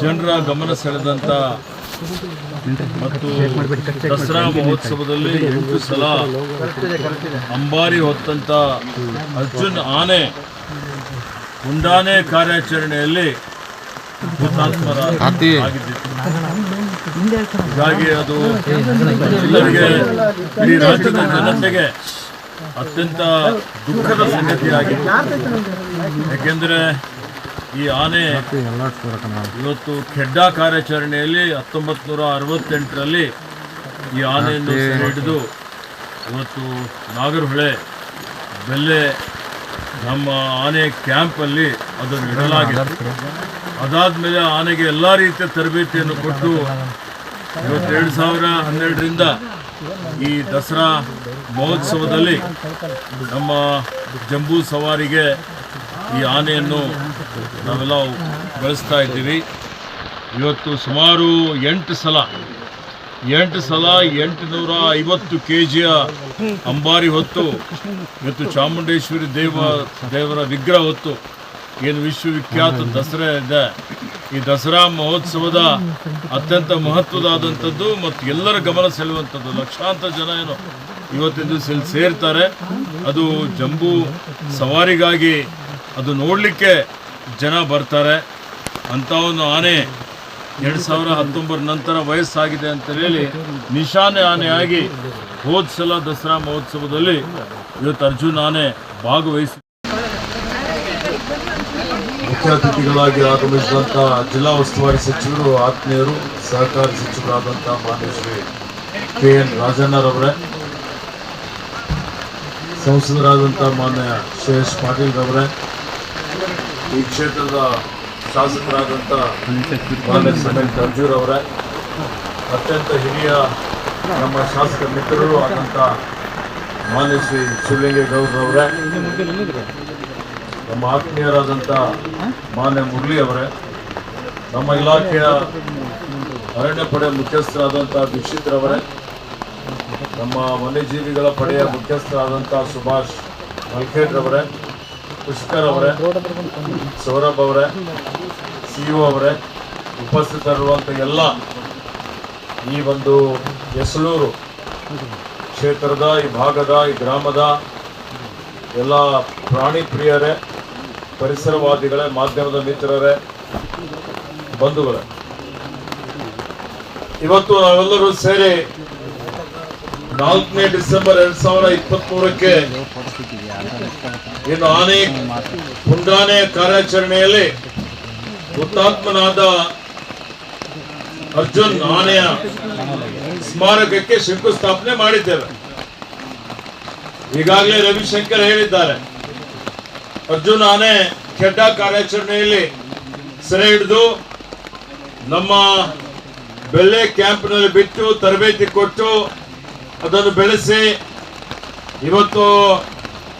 ಜನರ ಗಮನ ಸೆಳೆದಂತ ಮತ್ತು ದಸರಾ ಮಹೋತ್ಸವದಲ್ಲಿ ಎಂಟು ಸಲ ಅಂಬಾರಿ ಹೊತ್ತಂತ ಅರ್ಜುನ್ ಆನೆ ಮುಂದಾನೆ ಕಾರ್ಯಾಚರಣೆಯಲ್ಲಿ ಹೀಗಾಗಿ ಅದು ಎಲ್ಲರಿಗೆ ಇಡೀ ರಾಜ್ಯದ ಜನತೆಗೆ ಅತ್ಯಂತ ದುಃಖದ ಸಂಗತಿಯಾಗಿದೆ ಯಾಕೆಂದರೆ ಈ ಆನೆ ಇವತ್ತು ಖೆಡ್ಡಾ ಕಾರ್ಯಾಚರಣೆಯಲ್ಲಿ ಹತ್ತೊಂಬತ್ತು ನೂರ ಅರವತ್ತೆಂಟರಲ್ಲಿ ಈ ಆನೆಯನ್ನು ಹಿಡಿದು ಇವತ್ತು ನಾಗರಹೊಳೆ ಬೆಲ್ಲೆ ನಮ್ಮ ಆನೆ ಕ್ಯಾಂಪಲ್ಲಿ ಅದನ್ನು ಇಡಲಾಗಿದೆ ಅದಾದಮೇಲೆ ಆನೆಗೆ ಎಲ್ಲ ರೀತಿಯ ತರಬೇತಿಯನ್ನು ಕೊಟ್ಟು ಇವತ್ತು ಎರಡು ಸಾವಿರ ಹನ್ನೆರಡರಿಂದ ಈ ದಸರಾ ಮಹೋತ್ಸವದಲ್ಲಿ ನಮ್ಮ ಜಂಬೂ ಸವಾರಿಗೆ ಈ ಆನೆಯನ್ನು ನಾವೆಲ್ಲ ಬೆಳೆಸ್ತಾ ಇದ್ದೀವಿ. ಇವತ್ತು ಸುಮಾರು ಎಂಟು ಸಲ ಎಂಟು ಸಲ ಎಂಟು ನೂರ ಐವತ್ತು ಕೆ ಜಿಯ ಅಂಬಾರಿ ಹೊತ್ತು, ಇವತ್ತು ಚಾಮುಂಡೇಶ್ವರಿ ದೇವ, ದೇವರ ವಿಗ್ರಹ ಹೊತ್ತು ಏನು ವಿಶ್ವವಿಖ್ಯಾತ ದಸರಾ ಇದೆ. ಈ ದಸರಾ ಮಹೋತ್ಸವದ ಅತ್ಯಂತ ಮಹತ್ವದಾದಂಥದ್ದು ಮತ್ತು ಎಲ್ಲರ ಗಮನ ಸೆಳೆಯುವಂಥದ್ದು. ಲಕ್ಷಾಂತರ ಜನ ಏನು ಇವತ್ತಿನ ದಿವಸ ಇಲ್ಲಿ ಸೇರ್ತಾರೆ. ಅದು ಜಂಬೂ ಸವಾರಿಗಾಗಿ ಅದು ನೋಡಲಿಕ್ಕೆ ಜನ ಬರ್ತಾರೆ. ಅಂಥ ಒಂದು ಆನೆ ಎರಡು ಸಾವಿರ ಹತ್ತೊಂಬತ್ತರ ನಂತರ ವಯಸ್ಸಾಗಿದೆ ಅಂತ ಹೇಳಿ ನಿಶಾನೆ ಆನೆಯಾಗಿ ಹೋದ ಸಲ ದಸರಾ ಮಹೋತ್ಸವದಲ್ಲಿ ಇವತ್ತು ಅರ್ಜುನ್ ಆನೆ ಭಾಗವಹಿಸಿ ಮುಖ್ಯ ಅತಿಥಿಗಳಾಗಿ ಆಗಮಿಸಿದಂಥ ಜಿಲ್ಲಾ ಉಸ್ತುವಾರಿ ಸಚಿವರು, ಆತ್ಮೀಯರು, ಸಹಕಾರಿ ಸಚಿವರಾದಂಥ ಮಾನ್ಯ ಶ್ರೀ ಕೆ ಎನ್ ರಾಜಣ್ಣರವರೇ ಸಂಸದರಾದಂಥ ಮಾನ್ಯ ಶ್ರೇಯಸ್ ಪಾಟೀಲ್ ರವರೇ, ಈ ಕ್ಷೇತ್ರದ ಶಾಸಕರಾದಂಥ ಮಾನ್ಯ ಸಮೇತ್ ಅರ್ಜೂರ್ ಅವರೇ, ಅತ್ಯಂತ ಹಿರಿಯ ನಮ್ಮ ಶಾಸಕ ಮಿತ್ರರು ಆದಂಥ ಮಾನ್ಯ ಶ್ರೀ ಶಿವಲಿಂಗೇಗೌಡರವರೇ ನಮ್ಮ ಆತ್ಮೀಯರಾದಂಥ ಮಾನ್ಯ ಮುರಳಿ ಅವರೇ, ನಮ್ಮ ಇಲಾಖೆಯ ಅರಣ್ಯ ಪಡೆ ಮುಖ್ಯಸ್ಥರಾದಂಥ ದೀಕ್ಷಿತ್ರವರೇ ನಮ್ಮ ವನ್ಯಜೀವಿಗಳ ಪಡೆಯ ಮುಖ್ಯಸ್ಥರಾದಂಥ ಸುಭಾಷ್ ಮಲ್ಖೇಡ್ರವರೇ ಪುಷ್ಕರ್ ಅವರೇ, ಸೌರಭ್ ಅವರೇ, ಸಿ ಒ ಅವರೇ ಉಪಸ್ಥಿತರಿರುವಂಥ ಎಲ್ಲ ಈ ಒಂದು ಎಸಳೂರು ಕ್ಷೇತ್ರದ, ಈ ಭಾಗದ, ಈ ಗ್ರಾಮದ ಎಲ್ಲ ಪ್ರಾಣಿ ಪ್ರಿಯರೇ ಪರಿಸರವಾದಿಗಳೇ, ಮಾಧ್ಯಮದ ಮಿತ್ರರೇ, ಬಂಧುಗಳೇ. ಇವತ್ತು ನಾವೆಲ್ಲರೂ ಸೇರಿ ನಾಲ್ಕನೇ ಡಿಸೆಂಬರ್ ಎರಡ್ ಸಾವಿರದ ಇಪ್ಪತ್ತ್ ಮೂರಕ್ಕೆ ಇನ್ನು ಆನೆ ಪುಂಡಾನೆ ಕಾರ್ಯಾಚರಣೆಯಲ್ಲಿ ಹುತಾತ್ಮನಾದ ಅರ್ಜುನ್ ಆನೆಯ ಸ್ಮಾರಕಕ್ಕೆ ಶಂಕುಸ್ಥಾಪನೆ ಮಾಡಿದ್ದೇವೆ. ಈಗಾಗಲೇ ರವಿಶಂಕರ್ ಹೇಳಿದ್ದಾರೆ. ಅರ್ಜುನ್ ಆನೆ ಖೆಡ್ಡಾ ಕಾರ್ಯಾಚರಣೆಯಲ್ಲಿ ಸೆರೆ ಹಿಡಿದು ನಮ್ಮ ಬೆಳ್ಳೆ ಕ್ಯಾಂಪ್ನಲ್ಲಿ ಬಿಟ್ಟು ತರಬೇತಿ ಕೊಟ್ಟು ಅದನ್ನು ಬೆಳೆಸಿ ಇವತ್ತು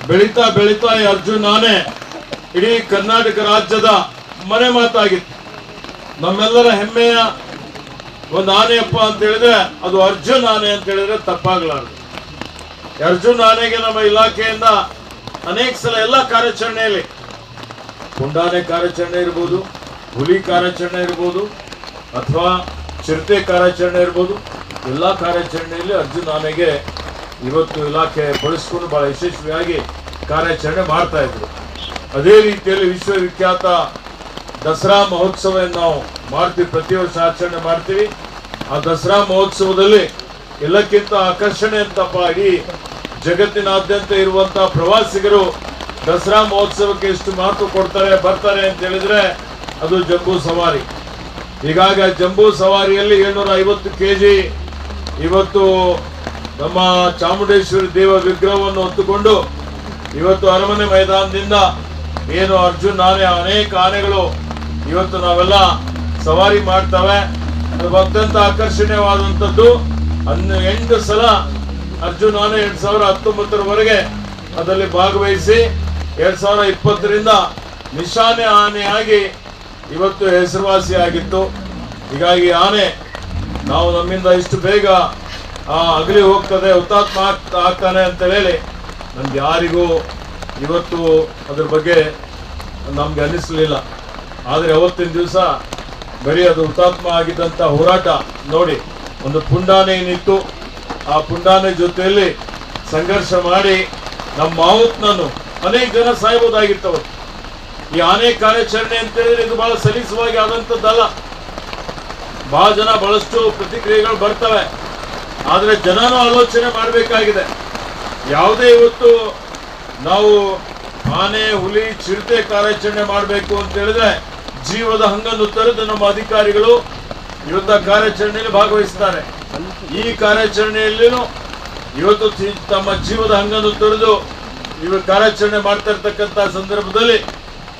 ಬೆಳೀತಾ ಬೆಳೀತಾ ಈ ಅರ್ಜುನ್ ಆನೆ ಇಡೀ ಕರ್ನಾಟಕ ರಾಜ್ಯದ ಮನೆ ಮಾತಾಗಿತ್ತು. ನಮ್ಮೆಲ್ಲರ ಹೆಮ್ಮೆಯ ಒಂದು ಆನೆಯಪ್ಪ ಅಂತ ಹೇಳಿದ್ರೆ ಅದು ಅರ್ಜುನ್ ಆನೆ ಅಂತ ಹೇಳಿದ್ರೆ ತಪ್ಪಾಗಲಾರದು. ಅರ್ಜುನ ಅರ್ಜುನ್ ಆನೆಗೆ ನಮ್ಮ ಇಲಾಖೆಯಿಂದ ಅನೇಕ ಸಲ ಎಲ್ಲ ಕಾರ್ಯಾಚರಣೆಯಲ್ಲಿ ಪುಂಡಾನೆ ಕಾರ್ಯಾಚರಣೆ ಇರ್ಬೋದು, ಹುಲಿ ಕಾರ್ಯಾಚರಣೆ ಇರ್ಬೋದು, ಅಥವಾ ಚಿರತೆ ಕಾರ್ಯಾಚರಣೆ ಇರ್ಬೋದು, ಎಲ್ಲ ಕಾರ್ಯಾಚರಣೆಯಲ್ಲಿ ಅರ್ಜುನ್ ಆನೆಗೆ ಇವತ್ತು ಇಲಾಖೆ ಬಳಸ್ಕೊಂಡು ಬಹಳ ಯಶಸ್ವಿಯಾಗಿ ಕಾರ್ಯಾಚರಣೆ ಮಾಡ್ತಾ ಇದ್ರು. ಅದೇ ರೀತಿಯಲ್ಲಿ ವಿಶ್ವವಿಖ್ಯಾತ ದಸರಾ ಮಹೋತ್ಸವ ನಾವು ಮಾಡ್ತೀವಿ, ಪ್ರತಿ ವರ್ಷ ಆಚರಣೆ ಮಾಡ್ತೀವಿ. ಆ ದಸರಾ ಮಹೋತ್ಸವದಲ್ಲಿ ಎಲ್ಲಕ್ಕಿಂತ ಆಕರ್ಷಣೆ ಅಂತಪ್ಪ ಇಡೀ ಜಗತ್ತಿನಾದ್ಯಂತ ಇರುವಂತಹ ಪ್ರವಾಸಿಗರು ದಸರಾ ಮಹೋತ್ಸವಕ್ಕೆ ಎಷ್ಟು ಮಹತ್ವ ಕೊಡ್ತಾರೆ, ಬರ್ತಾರೆ ಅಂತ ಹೇಳಿದ್ರೆ ಅದು ಜಂಬೂ ಸವಾರಿ. ಈಗಾಗ ಜಂಬೂ ಸವಾರಿಯಲ್ಲಿ ಏಳ್ನೂರ ಐವತ್ತು ಕೆ ಇವತ್ತು ನಮ್ಮ ಚಾಮುಂಡೇಶ್ವರಿ ದೇವ ವಿಗ್ರಹವನ್ನು ಹೊತ್ತುಕೊಂಡು ಇವತ್ತು ಅರಮನೆ ಮೈದಾನದಿಂದ ಏನು ಅರ್ಜುನ್ ಆನೆ ಅನೇಕ ಆನೆಗಳು ಇವತ್ತು ನಾವೆಲ್ಲ ಸವಾರಿ ಮಾಡ್ತವೆ. ಅದು ಅತ್ಯಂತ ಆಕರ್ಷಣೀಯವಾದಂಥದ್ದು. ಹನ್ನು ಎಂಟು ಸಲ ಅರ್ಜುನ್ ಆನೆ ಎರಡ್ ಸಾವಿರ ಹತ್ತೊಂಬತ್ತರವರೆಗೆ ಅದರಲ್ಲಿ ಭಾಗವಹಿಸಿ ಎರಡ್ ಸಾವಿರ ಇಪ್ಪತ್ತರಿಂದ ನಿಶಾನೆ ಆನೆಯಾಗಿ ಇವತ್ತು ಹೆಸರುವಾಸಿಯಾಗಿತ್ತು ಹೀಗಾಗಿ ಆನೆ ನಾವು ನಮ್ಮಿಂದ ಇಷ್ಟು ಬೇಗ ಅಗಲಿ ಹೋಗ್ತದೆ, ಹುತಾತ್ಮ ಆಗ್ತ- ಆಗ್ತಾನೆ ಅಂತ ಹೇಳಿ ನಮ್ಗೆ ಯಾರಿಗೂ ಇವತ್ತು ಅದ್ರ ಬಗ್ಗೆ ನಮ್ಗೆ ಅನ್ನಿಸ್ಲಿಲ್ಲ ಆದರೆ ಅವತ್ತಿನ ದಿವಸ ಬರೀ ಅದು ಹುತಾತ್ಮ ಆಗಿದ್ದಂಥ ಹೋರಾಟ ನೋಡಿ, ಒಂದು ಪುಂಡಾನೆ ಏನಿತ್ತು ಆ ಪುಂಡಾನೆ ಜೊತೆಯಲ್ಲಿ ಸಂಘರ್ಷ ಮಾಡಿ ನಮ್ಮ ಮಾವುತ್ನನ್ನು ಅನೇಕ ಜನ ಸಾಯ್ಬೋದಾಗಿತ್ತು ಅವತ್ತು ಈ ಆನೆ ಕಾರ್ಯಾಚರಣೆ ಅಂತ ಹೇಳಿದ್ರೆ ಇದು ಬಹಳ ಸಲೀಸವಾಗಿ ಆದಂಥದ್ದಲ್ಲ. ಬಹಳ ಜನ ಬಹಳಷ್ಟು ಪ್ರತಿಕ್ರಿಯೆಗಳು ಬರ್ತವೆ. ಆದರೆ ಜನನೂ ಆಲೋಚನೆ ಮಾಡಬೇಕಾಗಿದೆ. ಯಾವುದೇ ಇವತ್ತು ನಾವು ಆನೆ, ಹುಲಿ, ಚಿರತೆ ಕಾರ್ಯಾಚರಣೆ ಮಾಡಬೇಕು ಅಂತ ಹೇಳಿದ್ರೆ ಜೀವದ ಹಂಗನ್ನು ತರದ ನಮ್ಮ ಅಧಿಕಾರಿಗಳು ಇವತ್ತು ಕಾರ್ಯಾಚರಣೆಯಲ್ಲಿ ಭಾಗವಹಿಸ್ತಾರೆ. ಈ ಕಾರ್ಯಾಚರಣೆಯಲ್ಲಿನೂ ಇವತ್ತು ತಮ್ಮ ಜೀವದ ಹಂಗನ್ನು ತೊರೆದು ಇವರು ಕಾರ್ಯಾಚರಣೆ ಮಾಡ್ತಾ ಇರ್ತಕ್ಕಂಥ ಸಂದರ್ಭದಲ್ಲಿ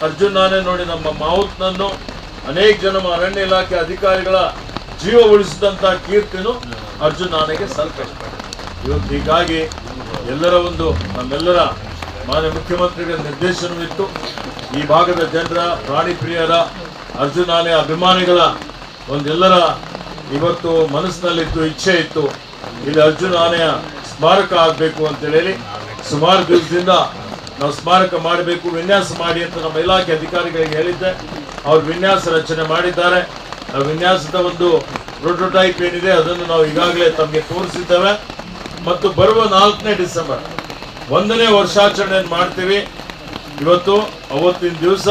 ಅರ್ಜುನ್ ನಾನೇ ನೋಡಿ ನಮ್ಮ ಮಾವುತ್ನನ್ನು ಅನೇಕ ಜನ ಅರಣ್ಯ ಇಲಾಖೆ ಅಧಿಕಾರಿಗಳ ಜೀವ ಉಳಿಸಿದಂತಹ ಕೀರ್ತಿನೂ ಅರ್ಜುನ್ ನಾನೇಗೆ ಸಲ್ಪಡಿಸ್ತಾರೆ ಇವತ್ತು ಹೀಗಾಗಿ ಎಲ್ಲರ ಒಂದು, ನಮ್ಮೆಲ್ಲರ ಮಾನ್ಯ ಮುಖ್ಯಮಂತ್ರಿಗಳ ನಿರ್ದೇಶನವಿತ್ತು ಈ ಭಾಗದ ಜನರ, ಪ್ರಾಣಿ ಪ್ರಿಯರ ಅರ್ಜುನ್ ಆನೆ ಅಭಿಮಾನಿಗಳ ಒಂದೆಲ್ಲರ ಇವತ್ತು ಮನಸ್ಸಿನಲ್ಲಿತ್ತು ಇಚ್ಛೆ ಇತ್ತು. ಇಲ್ಲಿ ಅರ್ಜುನ ಆನೆಯ ಸ್ಮಾರಕ ಆಗಬೇಕು ಅಂತ ಹೇಳಿ ಸುಮಾರು ದಿವಸದಿಂದ ನಾವು ಸ್ಮಾರಕ ಮಾಡಬೇಕು, ವಿನ್ಯಾಸ ಮಾಡಿ ಅಂತ ನಮ್ಮ ಇಲಾಖೆ ಅಧಿಕಾರಿಗಳಿಗೆ ಹೇಳಿದ್ದೆ. ಅವ್ರು ವಿನ್ಯಾಸ ರಚನೆ ಮಾಡಿದ್ದಾರೆ. ಆ ವಿನ್ಯಾಸದ ಒಂದು ಪ್ರೋಟೋಟೈಪ್ ಏನಿದೆ ಅದನ್ನು ನಾವು ಈಗಾಗಲೇ ತಮಗೆ ತೋರಿಸಿದ್ದೇವೆ. ಮತ್ತು ಬರುವ ನಾಲ್ಕನೇ ಡಿಸೆಂಬರ್ ಒಂದನೇ ವರ್ಷಾಚರಣೆಯನ್ನು ಮಾಡ್ತೀವಿ. ಇವತ್ತು ಅವತ್ತಿನ ದಿವಸ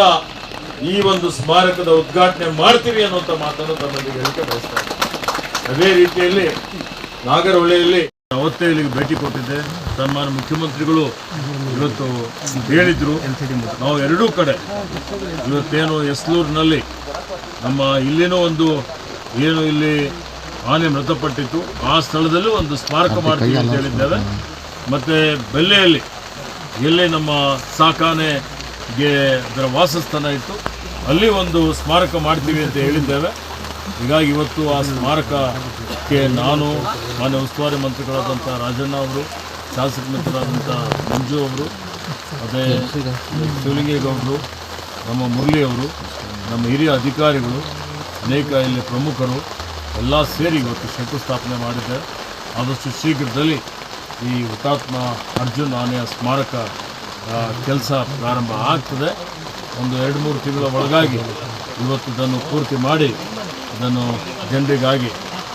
ಈ ಒಂದು ಸ್ಮಾರಕದ ಉದ್ಘಾಟನೆ ಮಾಡ್ತೀವಿ ಅನ್ನುವಂಥ ಮಾತನ್ನು ತಮ್ಮಲ್ಲಿ ಹೇಳಿಕೆ ಬಯಸ್ತಾರೆ ಅದೇ ರೀತಿಯಲ್ಲಿ ನಾಗರಹೊಳೆಯಲ್ಲಿ ಅವತ್ತೇ ಇಲ್ಲಿಗೆ ಭೇಟಿ ಕೊಟ್ಟಿದ್ದೆ. ಸನ್ಮಾನ ಮುಖ್ಯಮಂತ್ರಿಗಳು ಇವತ್ತು ಹೇಳಿದ್ರು. ನಾವು ಎರಡೂ ಕಡೆ ಇವತ್ತೇನು ಎಸ್ಲೂರಿನಲ್ಲಿ ನಮ್ಮ ಇಲ್ಲಿನೂ ಒಂದು ಏನು ಇಲ್ಲಿ ಆನೆ ಮೃತಪಟ್ಟಿತ್ತು. ಆ ಸ್ಥಳದಲ್ಲೂ ಒಂದು ಸ್ಮಾರಕ ಮಾಡ್ತೀವಿ ಅಂತ ಹೇಳಿದ್ದೇವೆ. ಮತ್ತೆ ಬೆಲ್ಲೆಯಲ್ಲಿ ಎಲ್ಲಿ ನಮ್ಮ ಸಾಕಾನೆಗೆ ಅದರ ವಾಸಸ್ಥಾನ ಇತ್ತು ಅಲ್ಲಿ ಒಂದು ಸ್ಮಾರಕ ಮಾಡ್ತೀವಿ ಅಂತ ಹೇಳಿದ್ದೇವೆ. ಹೀಗಾಗಿ ಇವತ್ತು ಆ ಸ್ಮಾರಕಕ್ಕೆ ನಾನು ಮಾನ್ಯ ಉಸ್ತುವಾರಿ ಮಂತ್ರಿಗಳಾದಂಥ ರಾಜಣ್ಣ ಅವರು, ಶಾಸಕ ಮಿತ್ರರಾದಂಥ ಮಂಜು ಅವರು, ಅದೇ ಶಿವಲಿಂಗೇಗೌಡರು, ನಮ್ಮ ಮುರಳಿ ಅವರು, ನಮ್ಮ ಹಿರಿಯ ಅಧಿಕಾರಿಗಳು, ಅನೇಕ ಇಲ್ಲಿ ಪ್ರಮುಖರು, ಎಲ್ಲ ಸೇರಿ ಇವತ್ತು ಶಂಕುಸ್ಥಾಪನೆ ಮಾಡಿದೆ. ಆದಷ್ಟು ಶೀಘ್ರದಲ್ಲಿ ಈ ಹುತಾತ್ಮ ಅರ್ಜುನ್ ಆನೆಯ ಸ್ಮಾರಕ ಕೆಲಸ ಪ್ರಾರಂಭ ಆಗ್ತದೆ. ಒಂದು ಎರಡು ಮೂರು ತಿಂಗಳ ಒಳಗಾಗಿ ಇವತ್ತು ಇದನ್ನು ಪೂರ್ತಿ ಮಾಡಿ ಇದನ್ನು ಜನರಿಗಾಗಿ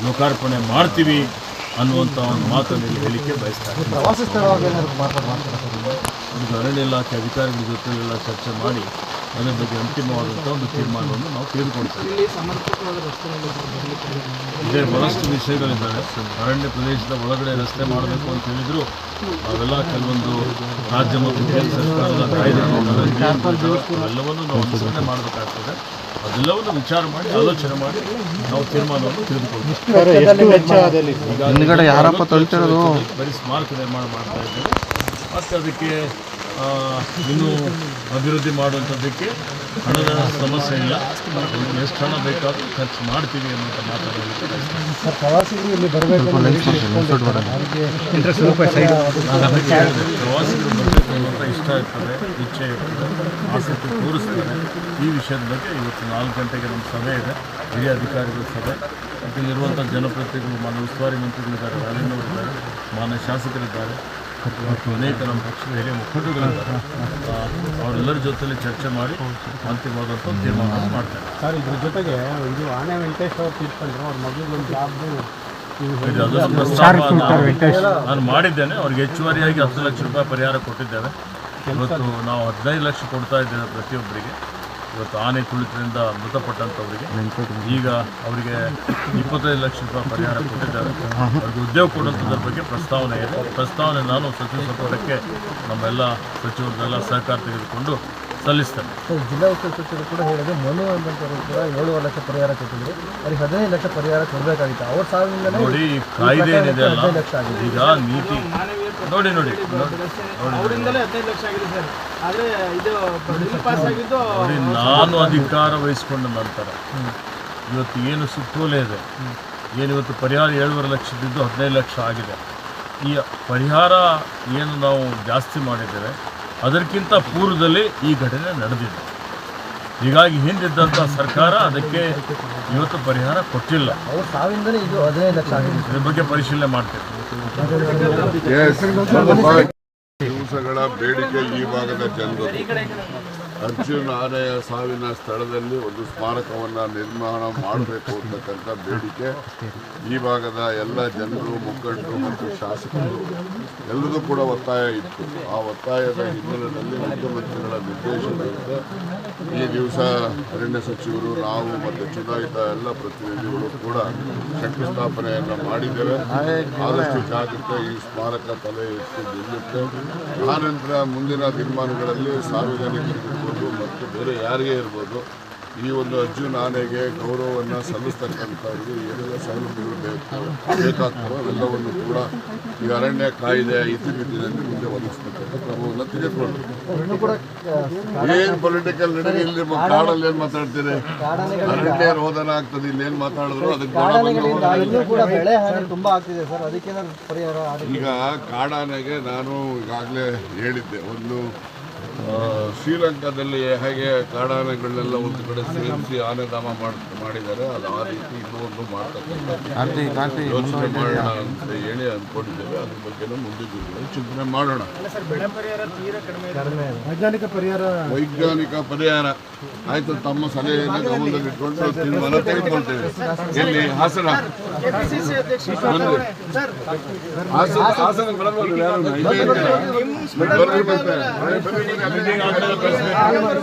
ಲೋಕಾರ್ಪಣೆ ಮಾಡ್ತೀವಿ ಅನ್ನುವಂಥ ಒಂದು ಮಾತನ್ನು ಇಲ್ಲಿ ಹೇಳಿಕೆ ಬಯಸ್ತಾರೆ ಪ್ರವಾಸಿ ಈಗ ಅರಣ್ಯ ಇಲಾಖೆ ಅಧಿಕಾರಿಗಳ ಜೊತೆ ಎಲ್ಲ ಚರ್ಚೆ ಮಾಡಿ ಅದರ ಬಗ್ಗೆ ಅಂತಿಮವಾದಂಥ ಒಂದು ತೀರ್ಮಾನವನ್ನು ನಾವು ತೆಗೆದುಕೊಳ್ತೇವೆ. ಇದೇ ಬಹಳಷ್ಟು ವಿಷಯಗಳಿದ್ದಾವೆ. ಅರಣ್ಯ ಪ್ರದೇಶದ ಒಳಗಡೆ ರಸ್ತೆ ಮಾಡಬೇಕು ಅಂತ ಹೇಳಿದ್ರು. ಅವೆಲ್ಲ ಕೆಲವೊಂದು ರಾಜ್ಯ ಮತ್ತು ಕೇಂದ್ರ ಸರ್ಕಾರದ ಕಾಯ್ದೆಗಳು ಎಲ್ಲವನ್ನು ನಾವು ಅನುಸರಣೆ ಮಾಡಬೇಕಾಗ್ತದೆ. ಅದೆಲ್ಲವನ್ನು ವಿಚಾರ ಮಾಡಿ ಆಲೋಚನೆ ಮಾಡಿ ನಾವು ತೀರ್ಮಾನವನ್ನು ತೆಗೆದುಕೊಳ್ತೀವಿ ಹಿಂದ್ಗಡೆ ಯಾರಪ್ಪ ಬರೀ ಸ್ಮಾರಕ ನಿರ್ಮಾಣ ಮಾಡ್ತಾ ಇದ್ದೇವೆ. ಮತ್ತು ಅದಕ್ಕೆ ಇನ್ನೂ ಅಭಿವೃದ್ಧಿ ಮಾಡುವಂಥದ್ದಕ್ಕೆ ಹಣದ ಸಮಸ್ಯೆ ಇಲ್ಲ. ಎಷ್ಟು ಹಣ ಬೇಕಾದರೂ ಖರ್ಚು ಮಾಡ್ತೀವಿ ಅನ್ನೋಂಥ ಮಾತಾಡೋದು ಪ್ರವಾಸಿಗರು ಬರಬೇಕು ಅನ್ನುವಂಥ ಇಷ್ಟ ಇರ್ತದೆ ಇಚ್ಛೆ ಇರ್ತದೆ ಆಸಕ್ತಿ ತೋರಿಸ್ತಾರೆ ಈ ವಿಷಯದ ಬಗ್ಗೆ ಇವತ್ತು ನಾಲ್ಕು ಗಂಟೆಗೆ ನಮ್ಮ ಸಭೆ ಇದೆ ಹಿರಿಯ ಅಧಿಕಾರಿಗಳ ಸಭೆ. ಮತ್ತು ಇಲ್ಲಿರುವಂಥ ಜನಪ್ರತಿನಿಧಿಗಳು ಮಾನ್ಯ ಉಸ್ತುವಾರಿ ಮಂತ್ರಿಗಳಿದ್ದಾರೆ ರಾಜಣ್ಣವರಿದ್ದಾರೆ ಮಾನ್ಯ ಶಾಸಕರಿದ್ದಾರೆ. ಮತ್ತು ಅನೇಕ ನಮ್ಮ ಪಕ್ಷದ ಹಿರಿಯ ಅವರೆಲ್ಲರ ಜೊತೆಲಿ ಚರ್ಚೆ ಮಾಡಿ ಅಂತಿಮವಾದಂಥ ತೀರ್ಮಾನ ತೀರ್ಮಾನವನ್ನು ಮಾಡ್ತಾರೆ. ಸರ್ ಇದ್ರ ಜೊತೆಗೆ ಇದು ಆನೆ ವೆಂಕಟೇಶ್ ಅವರು ತೀರ್ಕೊಂಡ್ರು ಅವ್ರ ಮಗಳಿಗೊಂದು ನಾನು- ನಾನು ಮಾಡಿದ್ದೇನೆ ಅವ್ರಿಗೆ ಹೆಚ್ಚುವರಿಯಾಗಿ ಹತ್ತು ಲಕ್ಷ ರೂಪಾಯಿ ಪರಿಹಾರ ಕೊಟ್ಟಿದ್ದೇವೆ. ಇವತ್ತು ನಾವು ಹದಿನೈದು ಲಕ್ಷ ಕೊಡ್ತಾ ಇದ್ದೇವೆ ಪ್ರತಿಯೊಬ್ಬರಿಗೆ. ಇವತ್ತು ಆನೆ ತುಳಿತದಿಂದ ಮೃತಪಟ್ಟಂಥವರಿಗೆ ಈಗ ಅವರಿಗೆ ಇಪ್ಪತ್ತೈದು ಲಕ್ಷ ರೂಪಾಯಿ ಪರಿಹಾರ ಕೊಟ್ಟಿದ್ದಾರೆ. ಅವ್ರಿಗೆ ಉದ್ಯೋಗ ಕೊಡುವಂಥದ್ರ ಬಗ್ಗೆ ಪ್ರಸ್ತಾವನೆ ಇದೆ. ಪ್ರಸ್ತಾವನೆ ನಾನು ಸಚಿವ ಸಂಪುಟಕ್ಕೆ ನಮ್ಮೆಲ್ಲ ಸಚಿವರನ್ನೆಲ್ಲ ಸಹಕಾರ ತೆಗೆದುಕೊಂಡು ಸಲ್ಲಿಸ್ತೇನೆ ಸರ್ ಜಿಲ್ಲಾ ಉಸ್ತುವಾರಿ ಸಚಿವರು ಕೂಡ ಹೇಳಿದ್ರು ಮನು ಎಂಬಂತವರು ಕೂಡ ಏಳುವರೆ ಲಕ್ಷ ಪರಿಹಾರ ಕೊಟ್ಟಿದ್ರು. ಅವ್ರಿಗೆ ಹದಿನೈದು ಲಕ್ಷ ಪರಿಹಾರ ಕೊಡಬೇಕಾಗಿತ್ತು. ಅವ್ರ ಸಾವಿಂದಲೇ ನೋಡಿ ಈ ಕಾಯ್ದೆ ಏನಿದೆ ಅಲ್ಲ ಹದಿನೈದು ಲಕ್ಷ ಆಗಿದೆ. ಈಗ ನೀತಿ ನೋಡಿ ನೋಡಿ ನೋಡಿ ಅವರಿಂದಲೇ ಹದಿನೈದು ಲಕ್ಷ ಆಗಿದೆ ಸರ್. ಆದರೆ ಇದು ಬಿಲ್ ಪಾಸ್ ಆಗಿದ್ದು ನೋಡಿ ನಾನು ಅಧಿಕಾರ ವಹಿಸಿಕೊಂಡ ನಂತರ ಇವತ್ತು ಏನು ಸುತ್ತೋಲೆ ಇದೆ? ಏನು ಇವತ್ತು ಪರಿಹಾರ ಏಳುವರೆ ಲಕ್ಷದಿದ್ದು ಹದಿನೈದು ಲಕ್ಷ ಆಗಿದೆ? ಈ ಪರಿಹಾರ ಏನು ನಾವು ಜಾಸ್ತಿ ಮಾಡಿದ್ದೇವೆ? ಅದಕ್ಕಿಂತ ಪೂರ್ವದಲ್ಲಿ ಈ ಘಟನೆ ನಡೆದಿದೆ. ಹೀಗಾಗಿ ಹಿಂದಿದ್ದಂಥ ಸರ್ಕಾರ ಅದಕ್ಕೆ ಇವತ್ತು ಪರಿಹಾರ ಕೊಟ್ಟಿಲ್ಲ. ಅವ್ರ ಸಾವಿಂದಲೇ ಇದು ಹದಿನೈದು ಲಕ್ಷ ಆಗಿದೆ. ಇದ್ರ ಬಗ್ಗೆ ಪರಿಶೀಲನೆ ಮಾಡ್ತೇವೆ. ದಿವಸಗಳ ಬೇಡಿಕೆ ಈ ಭಾಗದ ಜನರು. ಅರ್ಜುನ್ ಸಾವಿನ ಸ್ಥಳದಲ್ಲಿ ಒಂದು ಸ್ಮಾರಕವನ್ನು ನಿರ್ಮಾಣ ಮಾಡಬೇಕು ಅಂತಕ್ಕಂಥ ಬೇಡಿಕೆ. ಈ ಭಾಗದ ಎಲ್ಲ ಜನರು, ಮುಖಂಡರು ಮತ್ತು ಶಾಸಕರು ಎಲ್ಲರೂ ಕೂಡ ಒತ್ತಾಯ ಇತ್ತು. ಆ ಒತ್ತಾಯದ ಹಿನ್ನೆಲೆಯಲ್ಲಿ ಮುಖ್ಯಮಂತ್ರಿಗಳ ನಿರ್ದೇಶನದಂತೆ ಈ ದಿವಸ ಅರಣ್ಯ ಸಚಿವರು, ನಾವು ಮತ್ತು ಚುನಾಯಿತ ಎಲ್ಲ ಪ್ರತಿನಿಧಿಗಳು ಕೂಡ ಶಂಕುಸ್ಥಾಪನೆಯನ್ನು ಮಾಡಿದ್ದೇವೆ. ಆದಷ್ಟು ಜಾಗೃತ ಈ ಸ್ಮಾರಕ ತಲೆ ಎತ್ತಿ ನಿಲ್ಲುತ್ತೆ. ಆನಂತರ ಮುಂದಿನ ದಿನಮಾನಗಳಲ್ಲಿ ಸಾರ್ವಜನಿಕರಿಗಿರ್ಬೋದು ಮತ್ತು ಬೇರೆ ಯಾರಿಗೇ ಇರ್ಬೋದು ಈ ಒಂದು ಅರ್ಜುನ್ ಆನೆಗೆ ಗೌರವವನ್ನು ಸಲ್ಲಿಸ್ತಕ್ಕಂಥವ್ರಿಗೆ ಏನೆಲ್ಲ ಸೌಲಭ್ಯಗಳು ಬೇಕು ಬೇಕಾಗ್ತವೋ ಅವೆಲ್ಲವನ್ನು ಕೂಡ ಈ ಅರಣ್ಯ ಕಾಯ್ದೆ ಇತಿಮಿತಿನಲ್ಲಿ ಮುಂದೆ ಒದಗಿಸ್ತಕ್ಕಂಥ ಕ್ರಮವನ್ನು ತೆಗೆದುಕೊಂಡು ಏನು ಪೊಲಿಟಿಕಲ್ ನಡೆಗೆ ಇಲ್ಲಿ ಕಾಡಲ್ಲಿ ಏನು ಮಾತಾಡ್ತೀರಿ? ಅರಣ್ಯ ರೋದನ ಆಗ್ತದೆ ಇಲ್ಲೇನು ಮಾತಾಡಿದ್ರು ಅದಕ್ಕೆ ಈಗ ಕಾಡಾನೆಗೆ ನಾನು ಈಗಾಗಲೇ ಹೇಳಿದ್ದೆ ಒಂದು ಶ್ರೀಲಂಕಾದಲ್ಲಿ ಹೇಗೆ ಕಾಡಾನೆಗಳನ್ನೆಲ್ಲ ಒಂದು ಕಡೆ ಸೇರಿಸಿ ಆನೆಧಾಮ ಮಾಡ್ ಮಾಡಿದ್ದಾರೆ ಅದು ಆ ರೀತಿ ಇನ್ನೂ ಒಂದು ಮಾಡ್ತಕ್ಕಂಥ ಯೋಚನೆ ಮಾಡೋಣ ಅಂತ ಹೇಳಿ ಅಂದ್ಕೊಂಡಿದ್ದೇವೆ ಅದ್ರ ಬಗ್ಗೆನೂ ಮುಂದಿನ ದಿನಗಳಲ್ಲಿ ಚಿಂತನೆ ಮಾಡೋಣ ಕಡಿಮೆ ವೈಜ್ಞಾನಿಕ ಪರಿಹಾರ ವೈಜ್ಞಾನಿಕ ಪರಿಹಾರ ಆಯ್ತು ತಮ್ಮ ಸಲಹೆಯನ್ನು ಗಮನದಲ್ಲಿಟ್ಕೊಂಡು ತೀರ್ಮಾನ ತೆಗೆದುಕೊಳ್ತೇವೆ ಎಲ್ಲಿ ಹಾಸನ. ಹಾಸನ ಹಾಸನ ಬರಬಹುದು ಯಾರು? meeting after the press meeting.